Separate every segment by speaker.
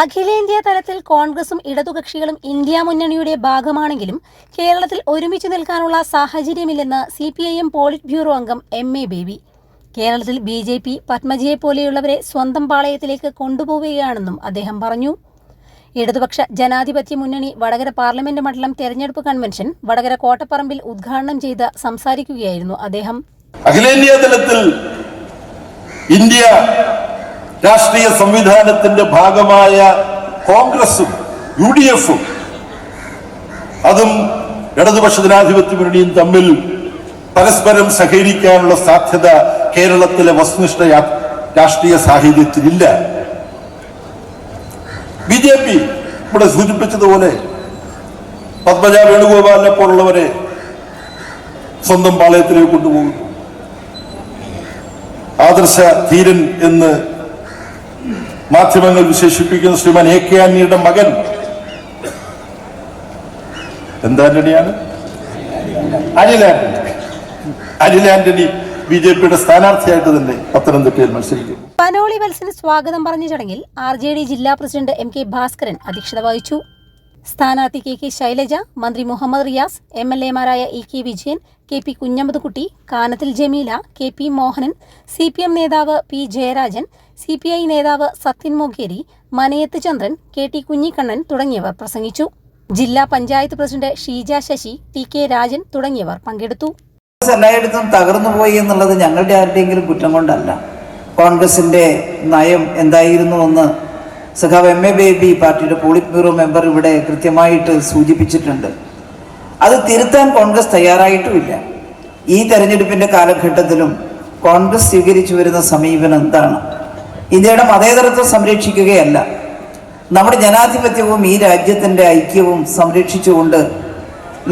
Speaker 1: അഖിലേന്ത്യാ തലത്തിൽ കോൺഗ്രസും ഇടതുകക്ഷികളും ഇന്ത്യ മുന്നണിയുടെ ഭാഗമാണെങ്കിലും കേരളത്തിൽ ഒരുമിച്ച് നിൽക്കാനുള്ള സാഹചര്യമില്ലെന്ന് C P I M polit bureau അംഗം എം എ ബേബി. കേരളത്തിൽ ബി ജെ പി പത്മജിയെ പോലെയുള്ളവരെ സ്വന്തം പാളയത്തിലേക്ക് കൊണ്ടുപോവുകയാണെന്നും അദ്ദേഹം പറഞ്ഞു. ഇടതുപക്ഷ ജനാധിപത്യ മുന്നണി വടകര പാർലമെന്റ് മണ്ഡലം തെരഞ്ഞെടുപ്പ് കൺവെൻഷൻ വടകര കോട്ടപ്പറമ്പിൽ ഉദ്ഘാടനം ചെയ്ത് സംസാരിക്കുകയായിരുന്നു അദ്ദേഹം.
Speaker 2: അഖിലേന്ത്യാ തലത്തിൽ ഇന്ത്യ രാഷ്ട്രീയ സംവിധാനത്തിന്റെ ഭാഗമായ കോൺഗ്രസും യു ഡി എഫും അതും ഇടതുപക്ഷ ജനാധിപത്യ മുന്നണിയും തമ്മിൽ പരസ്പരം സഹകരിക്കാനുള്ള സാധ്യത കേരളത്തിലെ വസ്തുനിഷ്ഠ രാഷ്ട്രീയ സാഹചര്യത്തിലില്ല. ബി ജെ പി ഇവിടെ സൂചിപ്പിച്ചതുപോലെ പത്മജ വേണുഗോപാലിനെ പോലുള്ളവരെ സ്വന്തം പാളയത്തിലേക്ക് കൊണ്ടുപോകുന്നു. ആദർശ ധീരൻ എന്ന് മാധ്യമങ്ങൾ വിശേഷിപ്പിക്കുന്ന ശ്രീമാൻ എ കെ ആന്റണിയുടെ മകൻ. എന്താന്റണിയാണ് അനിൽ ആന്റണി. അനിൽ ആന്റണി ബി ജെ പിയുടെ സ്ഥാനാർത്ഥിയായിട്ട് തന്നെ പത്തനംതിട്ടയിൽ മത്സരിക്കും.
Speaker 1: പനോളി വത്സന് സ്വാഗതം പറഞ്ഞ ചടങ്ങിൽ ആർ ജെ ഡി ജില്ലാ പ്രസിഡന്റ് എം കെ ഭാസ്കരൻ അധ്യക്ഷത വഹിച്ചു. സ്ഥാനാർത്ഥി കെ കെ ശൈലജ മന്ത്രി Muhammad Riyas M L എമാരായ E K Vijayan K P Kunhammadkutty Kanathil Jameela K P Mohanan C P M നേതാവ് P Jayarajan C P I നേതാവ് സത്യൻ മൊഗേരി മനയത്ത് ചന്ദ്രൻ കെ ടി കുഞ്ഞിക്കണ്ണൻ തുടങ്ങിയവർ പ്രസംഗിച്ചു. ജില്ലാ panchayat president Sheeja Sasi T K Rajan തുടങ്ങിയവർ പങ്കെടുത്തു.
Speaker 3: എല്ലായിടത്തും തകർന്നു പോയി എന്നുള്ളത് ഞങ്ങളുടെ ആരുടെയെങ്കിലും കുറ്റം കൊണ്ടല്ല. കോൺഗ്രസിന്റെ നയം എന്തായിരുന്നു എന്ന് സഖാവ് എം എ ബേബി പാർട്ടിയുടെ പോളിറ്റ് ബ്യൂറോ മെമ്പർ ഇവിടെ കൃത്യമായിട്ട് സൂചിപ്പിച്ചിട്ടുണ്ട്. അത് തിരുത്താൻ കോൺഗ്രസ് തയ്യാറായിട്ടുമില്ല. ഈ തെരഞ്ഞെടുപ്പിന്റെ കാലഘട്ടത്തിലും കോൺഗ്രസ് സ്വീകരിച്ചു വരുന്ന സമീപനം എന്താണ്? ഇന്ത്യയുടെ മതേതരത്വം സംരക്ഷിക്കുകയല്ല. നമ്മുടെ ജനാധിപത്യവും ഈ രാജ്യത്തിന്റെ ഐക്യവും സംരക്ഷിച്ചുകൊണ്ട്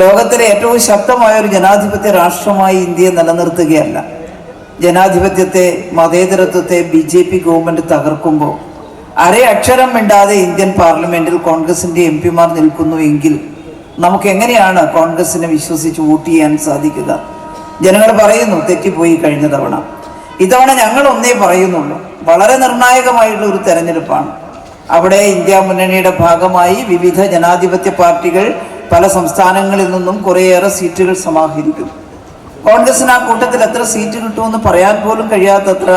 Speaker 3: ലോകത്തിലെ ഏറ്റവും ശക്തമായ ഒരു ജനാധിപത്യ രാഷ്ട്രമായി ഇന്ത്യയെ നിലനിർത്തുകയല്ല. ജനാധിപത്യത്തെ മതേതരത്വത്തെ ബി ജെ പി ഗവൺമെന്റ് തകർക്കുമ്പോൾ അരയക്ഷരം മിണ്ടാതെ ഇന്ത്യൻ പാർലമെന്റിൽ കോൺഗ്രസിന്റെ എം പിമാർ നിൽക്കുന്നു എങ്കിൽ നമുക്ക് എങ്ങനെയാണ് കോൺഗ്രസിനെ വിശ്വസിച്ച് വോട്ട് ചെയ്യാൻ സാധിക്കുക? ജനങ്ങൾ പറയുന്നു തെറ്റിപ്പോയി കഴിഞ്ഞ തവണ. ഇത്തവണ ഞങ്ങൾ ഒന്നേ പറയുന്നുള്ളൂ. വളരെ നിർണായകമായിട്ടുള്ള ഒരു തെരഞ്ഞെടുപ്പാണ്. അവിടെ ഇന്ത്യ മുന്നണിയുടെ ഭാഗമായി വിവിധ ജനാധിപത്യ പാർട്ടികൾ പല സംസ്ഥാനങ്ങളിൽ നിന്നും കുറേയേറെ സീറ്റുകൾ സമാഹരിക്കും. കോൺഗ്രസിന് ആ കൂട്ടത്തിൽ എത്ര സീറ്റ് കിട്ടുമെന്ന് പറയാൻ പോലും കഴിയാത്തത്ര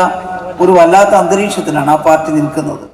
Speaker 3: ഒരു വല്ലാത്ത അന്തരീക്ഷത്തിലാണ് ആ പാർട്ടി നിൽക്കുന്നത്.